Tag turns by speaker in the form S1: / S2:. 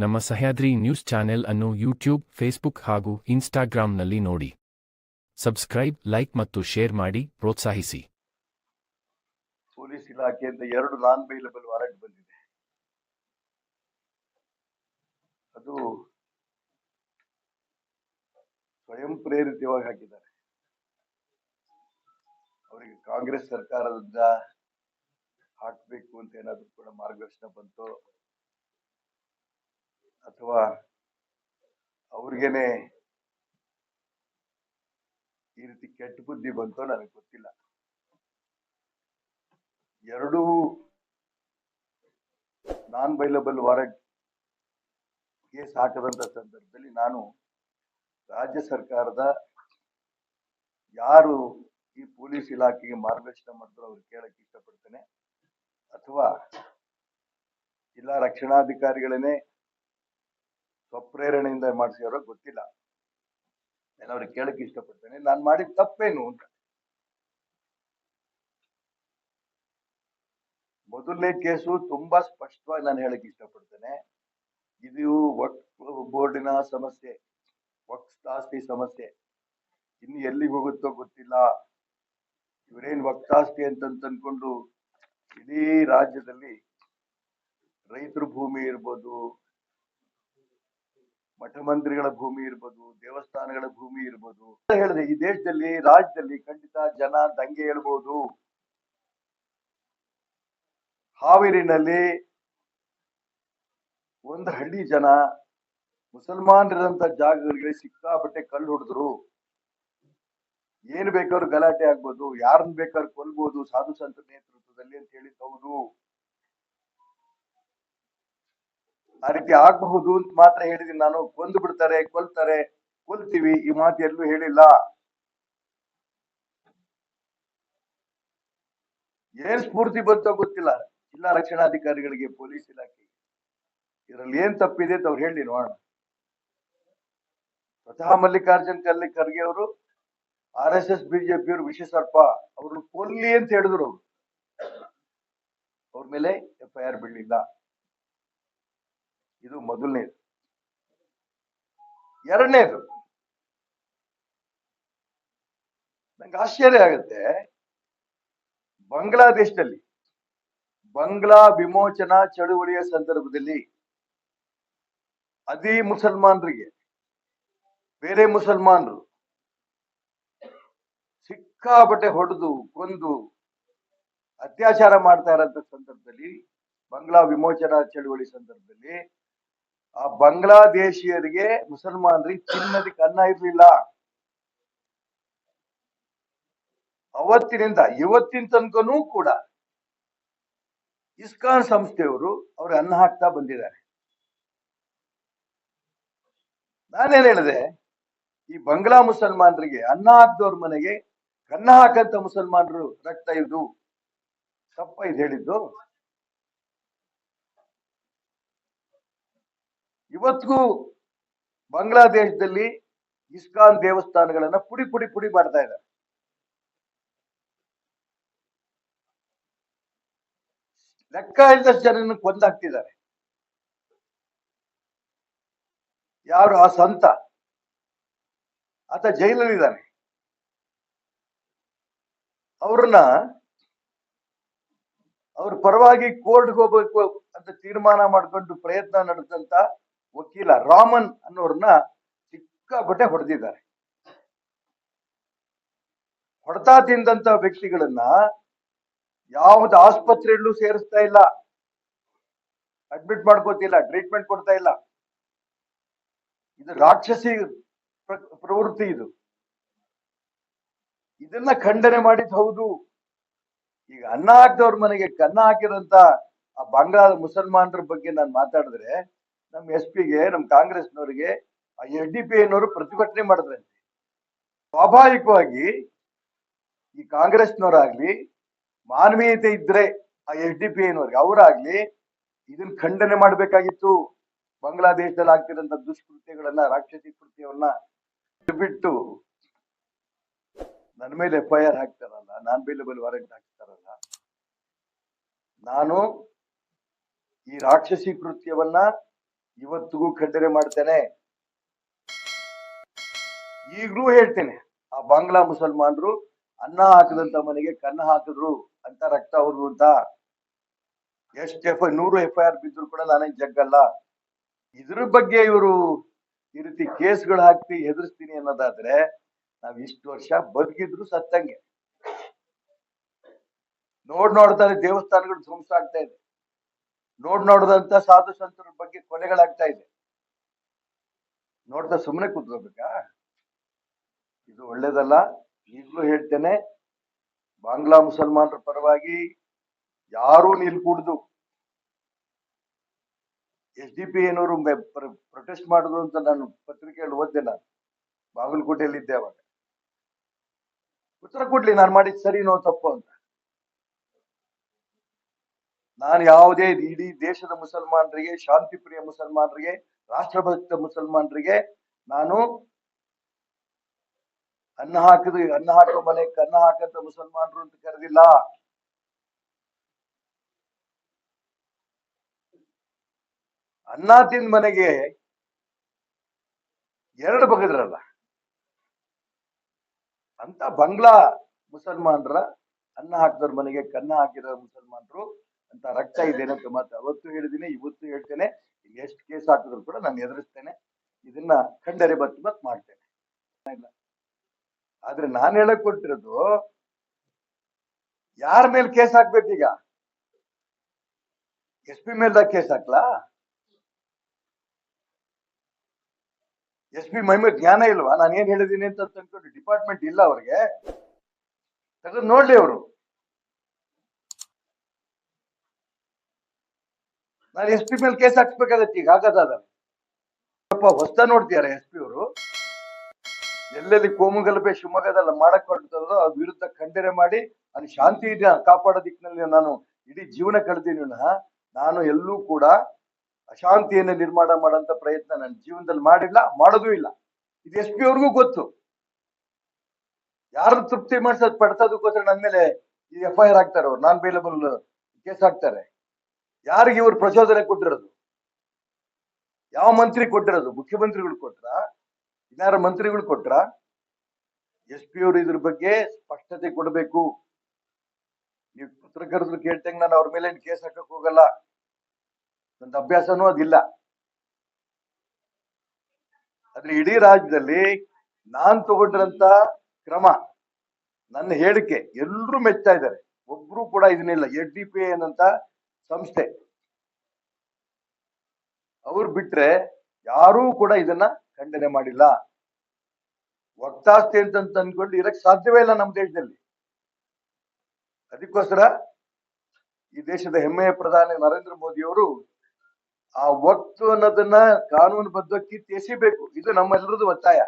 S1: ನಮ್ಮ Sahyadri news channel ಅನ್ನು YouTube, Facebook ಹಾಗೂ ಇನ್ಸ್ಟಾಗ್ರಾಂನಲ್ಲಿ ನೋಡಿ. ಸಬ್ಸ್ಕ್ರೈಬ್, ಲೈಕ್ ಮತ್ತು ಶೇರ್ ಮಾಡಿ, ಪ್ರೋತ್ಸಾಹಿಸಿ.
S2: ಪೊಲೀಸ್ ಇಲಾಖೆಯಿಂದ ಎರಡು ನಾನ್ ಬೈಲಬಲ್ ವಾರೆಂಟ್ ಬಂದಿದೆ. ಅದು ಸ್ವಯಂ ಪ್ರೇರಿತವಾಗಿ ಹಾಕಿದ್ದಾರೆ. ಅವರಿಗೆ ಕಾಂಗ್ರೆಸ್ ಸರ್ಕಾರದಿಂದ ಹಾಕಬೇಕು ಅಂತ ಏನಾದರೂ ಕೂಡ ಮಾರ್ಗದರ್ಶನ ಬಂತು ಅಥವಾ ಅವ್ರಿಗೇನೆ ಈ ರೀತಿ ಕೆಟ್ಟ ಬುದ್ಧಿ ಬಂತೋ ನನಗೆ ಗೊತ್ತಿಲ್ಲ. ಎರಡೂ ನಾನ್ ಬೈಲಬಲ್ ವಾರೆಂಟ್ ಕೇಸ್ ಹಾಕದಂತ ಸಂದರ್ಭದಲ್ಲಿ ನಾನು ರಾಜ್ಯ ಸರ್ಕಾರದ ಯಾರು ಈ ಪೊಲೀಸ್ ಇಲಾಖೆಗೆ ಮಾರ್ಗದರ್ಶನ ಮಾಡಿದ್ರು ಅವ್ರು ಕೇಳಕ್ಕೆ ಇಷ್ಟಪಡ್ತೇನೆ. ಅಥವಾ ಜಿಲ್ಲಾ ರಕ್ಷಣಾಧಿಕಾರಿಗಳನ್ನೇ ಸ್ವಪ್ರೇರಣೆಯಿಂದ ಮಾಡಿಸಿರೋ ಗೊತ್ತಿಲ್ಲ. ನಾನು ಅವ್ರಿಗೆ ಕೇಳಕ್ ಇಷ್ಟಪಡ್ತೇನೆ. ನಾನು ಮಾಡಿದ ತಪ್ಪೇನು ಅಂತ. ಮೊದಲನೇ ಕೇಸು ತುಂಬಾ ಸ್ಪಷ್ಟವಾಗಿ ನಾನು ಹೇಳಕ್ ಇಷ್ಟಪಡ್ತೇನೆ. ಇದು ವಕ್ಫ್ ಬೋರ್ಡಿನ ಸಮಸ್ಯೆ ವಕ್ಫ್ ಆಸ್ತಿ ಸಮಸ್ಯೆ. ಇನ್ನು ಎಲ್ಲಿಗೆ ಹೋಗುತ್ತೋ ಗೊತ್ತಿಲ್ಲ. ಇವರೇನ್ ವಕ್ತಾಸ್ತಿ ಅಂತಂತ ಅನ್ಕೊಂಡು ಇಡೀ ರಾಜ್ಯದಲ್ಲಿ ರೈತರ ಭೂಮಿ ಇರ್ಬೋದು ಮಠ ಮಂದಿರಗಳ ಭೂಮಿ ಇರ್ಬೋದು, ದೇವಸ್ಥಾನಗಳ ಭೂಮಿ ಇರ್ಬೋದು. ಹೇಳಿದೆ, ಈ ದೇಶದಲ್ಲಿ, ರಾಜ್ಯದಲ್ಲಿ ಖಂಡಿತ ಜನ ದಂಗೆ ಹೇಳ್ಬೋದು. ಹಾವೇರಿನಲ್ಲಿ ಒಂದು ಹಳ್ಳಿ ಜನ ಮುಸಲ್ಮಾನರಿದಂತ ಜಾಗಗಳಿಗೆ ಸಿಕ್ಕಾಪಟ್ಟೆ ಕಲ್ಲು ಹೊಡೆದ್ರು. ಏನ್ ಬೇಕಾದ್ರೂ ಗಲಾಟೆ ಆಗ್ಬೋದು ಯಾರನ್ನ ಬೇಕಾದ್ರೂ ಕೊಲ್ಬೋದು ಸಾಧು ಸಂತ ನೇತೃತ್ವದಲ್ಲಿ ಅಂತ ಹೇಳಿದ್ ಹೌದು ಆ ರೀತಿ ಆಗಬಹುದು ಅಂತ ಮಾತ್ರ ಹೇಳಿದೀನಿ ನಾನು ಕೊಂದು ಬಿಡ್ತಾರೆ, ಕೊಲ್ತಾರೆ, ಕೊಲ್ತೀವಿ ಈ ಮಾತು ಎಲ್ಲೂ ಹೇಳಿಲ್ಲ. ಏನ್ ಸ್ಫೂರ್ತಿ ಬಂತೋ ಗೊತ್ತಿಲ್ಲ. ಜಿಲ್ಲಾ ರಕ್ಷಣಾಧಿಕಾರಿಗಳಿಗೆ, ಪೊಲೀಸ್ ಇಲಾಖೆ ಇದರಲ್ಲಿ ಏನ್ ತಪ್ಪಿದೆ ಅಂತ ಅವ್ರು ಹೇಳಿ ನೋಡೋಣ. ಸ್ವತಃ ಮಲ್ಲಿಕಾರ್ಜುನ್ ಖರ್ಗೆ ಖರ್ಗೆ ಅವರು, ಆರ್ ಎಸ್ ಎಸ್ ಬಿಜೆಪಿ ಅವರು ವಿಷ ಸರ್ಪ, ಅವ್ರನ್ನ ಕೊಲ್ಲಿ ಅಂತ ಹೇಳಿದ್ರು ಅವ್ರು. ಅವ್ರ ಮೇಲೆ ಎಫ್ ಐ ಆರ್ ಬೀಳಲಿಲ್ಲ. ಇದು ಮೊದಲನೇದು. ಎರಡನೇದು. ನಂಗೆ ಆಶ್ಚರ್ಯ ಆಗುತ್ತೆ. ಬಾಂಗ್ಲಾದೇಶದಲ್ಲಿ ಬಂಗ್ಲಾ ವಿಮೋಚನಾ ಚಳುವಳಿಯ ಸಂದರ್ಭದಲ್ಲಿ ಅದೇ ಮುಸಲ್ಮಾನರಿಗೆ, ಬೇರೆ ಮುಸಲ್ಮಾನರು ಸಿಕ್ಕಾಪಟ್ಟೆ ಹೊಡೆದು, ಕೊಂದು ಅತ್ಯಾಚಾರ ಮಾಡ್ತಾ ಇರೋಂಥ ಸಂದರ್ಭದಲ್ಲಿ, ಬಂಗ್ಲಾ ವಿಮೋಚನಾ ಚಳುವಳಿ ಸಂದರ್ಭದಲ್ಲಿ ಆ ಬಾಂಗ್ಲಾದೇಶಿಯರಿಗೆ ಮುಸಲ್ಮಾನರಿಗೆ ಚಿನ್ನದಕ್ಕೆ ಅನ್ನ ಇರ್ಲಿಲ್ಲ. ಅವತ್ತಿನಿಂದ ಇವತ್ತಿನ ತನಕನೂ ಕೂಡ ಇಸ್ಕಾನ್ ಸಂಸ್ಥೆಯವರು ಅವ್ರಿಗೆ ಅನ್ನ ಹಾಕ್ತಾ ಬಂದಿದ್ದಾರೆ. ನಾನೇನ್ ಹೇಳಿದೆ? ಈ ಬಂಗ್ಲಾ ಮುಸಲ್ಮಾನರಿಗೆ ಅನ್ನ ಹಾಕ್ದವ್ರ ಮನೆಗೆ ಕನ್ನ ಹಾಕಂತ ಮುಸಲ್ಮಾನರು ರಕ್ತ ಇದು ತಪ್ಪ ಇದು ಹೇಳಿದ್ದು? ಇವತ್ತಿಗೂ ಬಾಂಗ್ಲಾದೇಶದಲ್ಲಿ ಇಸ್ಕಾನ್ ದೇವಸ್ಥಾನಗಳನ್ನ ಪುಡಿ ಪುಡಿ ಪುಡಿ ಮಾಡ್ತಾ ಇದ್ದಾರೆ. ಲೆಕ್ಕ ಇಲ್ಲದಷ್ಟು ಜನನ ಕೊಂದಾಕ್ತಿದ್ದಾರೆ. ಯಾರು ಆ ಸಂತ? ಆತ ಜೈಲಲ್ಲಿದ್ದಾನೆ. ಅವ್ರನ್ನ ಅವ್ರ ಪರವಾಗಿ ಕೋರ್ಟ್ಗೆ ಹೋಗ್ಬೇಕು ಅಂತ ತೀರ್ಮಾನ ಮಾಡ್ಕೊಂಡು ಪ್ರಯತ್ನ ನಡೆದಂತ ವಕೀಲ ರಾಮನ್ ಅನ್ನೋರನ್ನ ಸಿಕ್ಕಾಪಟ್ಟೆ ಹೊಡೆದಿದ್ದಾರೆ. ಹೊಡೆತಾ ತಿಂದಂತ ವ್ಯಕ್ತಿಗಳನ್ನ ಯಾವ್ದು ಆಸ್ಪತ್ರೆಯಲ್ಲೂ ಸೇರಿಸ್ತಾ ಇಲ್ಲ. ಅಡ್ಮಿಟ್ ಮಾಡ್ಕೋತಿಲ್ಲ ಟ್ರೀಟ್ಮೆಂಟ್ ಕೊಡ್ತಾ ಇಲ್ಲ. ಇದು ರಾಕ್ಷಸಿ ಪ್ರ- ಪ್ರವೃತ್ತಿ ಇದು. ಇದನ್ನ ಖಂಡನೆ ಮಾಡಿದ್ ಹೌದು. ಈಗ ಅನ್ನ ಹಾಕಿದವ್ರ ಮನೆಗೆ ಕನ್ನ ಹಾಕಿದಂತ ಆ ಬಾಂಗ್ಲಾದ ಮುಸಲ್ಮಾನರ ಬಗ್ಗೆ ನಾನು ಮಾತಾಡಿದ್ರೆ ನಮ್ ಎಸ್ ಪಿಗೆ ನಮ್ಮ ಕಾಂಗ್ರೆಸ್ನವರಿಗೆ ಎಸ್ ಡಿ ಪಿ ಅನ್ನೋರು ಪ್ರತಿಭಟನೆ ಮಾಡಿದ್ರಂತೆ. ಸ್ವಾಭಾವಿಕವಾಗಿ ಈ ಕಾಂಗ್ರೆಸ್ನವರಾಗ್ಲಿ, ಮಾನವೀಯತೆ ಇದ್ರೆ ಆ ಎಸ್ ಡಿ ಪಿ ಅನ್ನೋರಿಗೆ ಅವರಾಗ್ಲಿ ಇದನ್ನ ಖಂಡನೆ ಮಾಡಬೇಕಾಗಿತ್ತು. ಬಾಂಗ್ಲಾದೇಶದಲ್ಲಿ ಆಗ್ತಿರೋಂಥ ದುಷ್ಕೃತ್ಯಗಳನ್ನ, ರಾಕ್ಷಸಿ ಕೃತ್ಯವನ್ನ ಬಿಟ್ಟು ನನ್ನ ಮೇಲೆ ಎಫ್ ಐ ಆರ್ ಹಾಕ್ತಾರಲ್ಲ, ನಾನ್ ಬೇಲಬಲ್ ವಾರೆಂಟ್ ಹಾಕ್ತಾರಲ್ಲ, ನಾನು ಈ ರಾಕ್ಷಸಿ ಕೃತ್ಯವನ್ನ ಇವತ್ತಿಗೂ ಖಂಡನೆ ಮಾಡ್ತೇನೆ. ಈಗಲೂ ಹೇಳ್ತೇನೆ, ಆ ಬಾಂಗ್ಲಾ ಮುಸಲ್ಮಾನರು ಅನ್ನ ಹಾಕದಂತ ಮನೆಗೆ ಕನ್ನ ಹಾಕಿದ್ರು ಅಂತ ರಕ್ತ ಅವ್ರದ್ದು ಅಂತ. ಎಷ್ಟು ಎಫ್, ನೂರು ಎಫ್ ಐ ಆರ್ ಬಿದ್ರು ಕೂಡ ನಾನೇ ಜಗ್ಗಲ್ಲ. ಇದ್ರ ಬಗ್ಗೆ ಇವರು ಈ ರೀತಿ ಕೇಸ್ಗಳು ಹಾಕ್ತಿ ಹೆದರ್ಸ್ತೀನಿ ಅನ್ನೋದಾದ್ರೆ ನಾವ್ ಇಷ್ಟು ವರ್ಷ ಬದುಕಿದ್ರು ಸತ್ತಂಗೆ. ನೋಡ್ ನೋಡ್ತಾರೆ ದೇವಸ್ಥಾನಗಳು ಧ್ವಂಸ ಆಗ್ತಾ ಇದೆ. ನೋಡ್ ನೋಡದಂತ ಸಾಧು ಸಂತರ ಬಗ್ಗೆ ಕೊಲೆಗಳಾಗ್ತಾ ಇದೆ. ನೋಡ್ತಾ ಸುಮ್ಮನೆ ಕೂತ್ಕೋಬೇಕಾ? ಇದು ಒಳ್ಳೇದಲ್ಲ. ಈಗಲೂ ಹೇಳ್ತೇನೆ, ಬಾಂಗ್ಲಾ ಮುಸಲ್ಮಾನರ ಪರವಾಗಿ ಯಾರೂ ನಿಲ್ಕೂಡ್ದು ಎಸ್ ಡಿ ಪಿ ಏನೋರು ಪ್ರೊಟೆಸ್ಟ್ ಮಾಡಿದ್ರು ಅಂತ ನಾನು ಪತ್ರಿಕೆಯಲ್ಲಿ ಓದ್ದೆ ನಾನು. ಬಾಗಲಕೋಟೆಯಲ್ಲಿ ಇದ್ದೆ ಅವಾಗ. ಉತ್ತರ ಕೊಡ್ಲಿ, ನಾನು ಮಾಡಿದ್ ಸರಿನೋ ತಪ್ಪು ಅಂತ. ನಾನು ಯಾವುದೇ ಇಡೀ ದೇಶದ ಮುಸಲ್ಮಾನರಿಗೆ, ಶಾಂತಿ ಪ್ರಿಯ ಮುಸಲ್ಮಾನರಿಗೆ, ರಾಷ್ಟ್ರಭಕ್ತ ಮುಸಲ್ಮಾನರಿಗೆ ನಾನು ಅನ್ನ ಹಾಕಿದ, ಅನ್ನ ಹಾಕೋ ಮನೆ ಕನ್ನ ಹಾಕಂತ ಮುಸಲ್ಮಾನರು ಅಂತ ಕರೆದಿಲ್ಲ. ಅನ್ನ ತಿಂದ ಮನೆಗೆ ಎರಡು ಬಗದ್ರಲ್ಲ. ಅಂತ ಬಂಗ್ಲಾ ಮುಸಲ್ಮಾನರ ಅನ್ನ ಹಾಕಿದವ್ರ ಮನೆಗೆ ಕನ್ನ ಹಾಕಿರೋ ಮುಸಲ್ಮಾನರು ಅಂತ ರಕ್ತ ಇದೆ ಅಂತ ಮಾತು ಅವತ್ತು ಹೇಳಿದ್ದೀನಿ, ಇವತ್ತು ಹೇಳ್ತೇನೆ. ಇಲ್ಲಿ ಎಷ್ಟು ಕೇಸ್ ಹಾಕಿದ್ರು ಕೂಡ ನಾನು ಎದುರಿಸ್ತೇನೆ. ಇದನ್ನ ಖಂಡರೆ ಬತ್ ಬತ್ ಮಾಡ್ತೇನೆ. ಆದ್ರೆ ನಾನು ಹೇಳಕ್ ಕೊಟ್ಟಿರೋದು, ಯಾರ ಮೇಲೆ ಕೇಸ್ ಹಾಕ್ಬೇಕೀಗ ಎಸ್ ಪಿ ಮೇಲ್ದಾಗ ಕೇಸ್ ಹಾಕ್ಲಾ? ಎಸ್ ಪಿ ಮೈ ಮೇಲೆ ಜ್ಞಾನ ಇಲ್ವಾ? ನಾನು ಏನ್ ಹೇಳಿದೀನಿ ಅಂತ ಅಂದ್ಕೊಂಡು ಡಿಪಾರ್ಟ್ಮೆಂಟ್ ಇಲ್ಲ ಅವ್ರಿಗೆ. ತೆಗೆದು ನೋಡ್ಲಿ ಅವರು. ನಾನು ಎಸ್ ಪಿ ಮೇಲೆ ಕೇಸ್ ಹಾಕ್ಸ್ಬೇಕಾಗತ್ತೆ ಈಗ ಆಗದಾದ್ರೆ ಸ್ವಲ್ಪ ಹೊಸ್ತ ನೋಡ್ತಿದ್ದಾರೆ ಎಸ್ ಪಿ ಅವರು. ಎಲ್ಲೆಲ್ಲಿ ಕೋಮುಗಲಭೆ, ಶಿವಮೊಗ್ಗದಲ್ಲ ಮಾಡಕ್ ಹೊರಡ್ತಾರೋ ಅದ್ರ ವಿರುದ್ಧ ಖಂಡನೆ ಮಾಡಿ ಅಲ್ಲಿ ಶಾಂತಿ ಕಾಪಾಡೋ ದಿಕ್ಕಿನಲ್ಲಿ ನಾನು ಇಡೀ ಜೀವನ ಕಳೆದೀನಿ ನಾನು ಎಲ್ಲೂ ಕೂಡ ಅಶಾಂತಿಯನ್ನು ನಿರ್ಮಾಣ ಮಾಡೋಂಥ ಪ್ರಯತ್ನ ನನ್ನ ಜೀವನದಲ್ಲಿ ಮಾಡಿಲ್ಲ, ಮಾಡೋದು ಇಲ್ಲ. ಇದು ಎಸ್ ಪಿ ಅವ್ರಿಗೂ ಗೊತ್ತು. ಯಾರು ತೃಪ್ತಿ ಮಾಡಿಸೋದು, ಪಡ್ಸೋದಕ್ಕೋಸ್ಕರ ನನ್ನ ಮೇಲೆ ಈ ಎಫ್ ಐ ಆರ್ ಹಾಕ್ತಾರೆ ಅವ್ರು. ನಾನ್ ಬೇಲಬಲ್ ಕೇಸ್ ಹಾಕ್ತಾರೆ. ಯಾರಿಗೆ ಇವರು ಪ್ರಚೋದನೆ ಕೊಟ್ಟಿರೋದು? ಯಾವ ಮಂತ್ರಿ ಕೊಟ್ಟಿರೋದು? ಮುಖ್ಯಮಂತ್ರಿಗಳು ಕೊಟ್ರ? ಇನ್ನಾರ ಮಂತ್ರಿಗಳು ಕೊಟ್ರ? ಎಸ್ ಪಿ ಅವರು ಇದ್ರ ಬಗ್ಗೆ ಸ್ಪಷ್ಟತೆ ಕೊಡಬೇಕು. ನೀವು ಪತ್ರಕರ್ತರು ಕೇಳ್ತಂಗ ನಾನು ಅವ್ರ ಮೇಲೆ ಕೇಸ್ ಹಾಕಕ್ ಹೋಗಲ್ಲ. ನನ್ನ ಅಭ್ಯಾಸನೂ ಅದಿಲ್ಲ. ಆದ್ರೆ ಇಡೀ ರಾಜ್ಯದಲ್ಲಿ ನಾನ್ ತಗೊಂಡಿರಂತ ಕ್ರಮ, ನನ್ನ ಹೇಳಿಕೆ ಎಲ್ಲರೂ ಮೆಚ್ತಾ ಇದ್ದಾರೆ. ಒಬ್ರು ಕೂಡ ಇದನ್ನಿಲ್ಲ. ಎಡ್ ಡಿ ಪಿ ಏನಂತ ಸಂಸ್ಥೆ. ಅವ್ರು ಬಿಟ್ರೆ ಯಾರೂ ಕೂಡ ಇದನ್ನ ಖಂಡನೆ ಮಾಡಿಲ್ಲ. ವಕ್ತಾಸ್ತಿ ಅಂತ ಅಂದ್ಕೊಂಡು ಇರಕ್ ಸಾಧ್ಯವೇ ಇಲ್ಲ ನಮ್ಮ ದೇಶದಲ್ಲಿ. ಅದಕ್ಕೋಸ್ಕರ ಈ ದೇಶದ ಹೆಮ್ಮೆಯ ಪ್ರಧಾನಿ ನರೇಂದ್ರ ಮೋದಿ ಅವರು ಆ ವಕ್ತು ಅನ್ನೋದನ್ನ ಕಾನೂನುಬದ್ಧ ಬದ್ಧಕ್ಕೆ ಎಸಿಬೇಕು. ಇದು ನಮ್ಮೆಲ್ಲರದ್ದು ಒತ್ತಾಯ.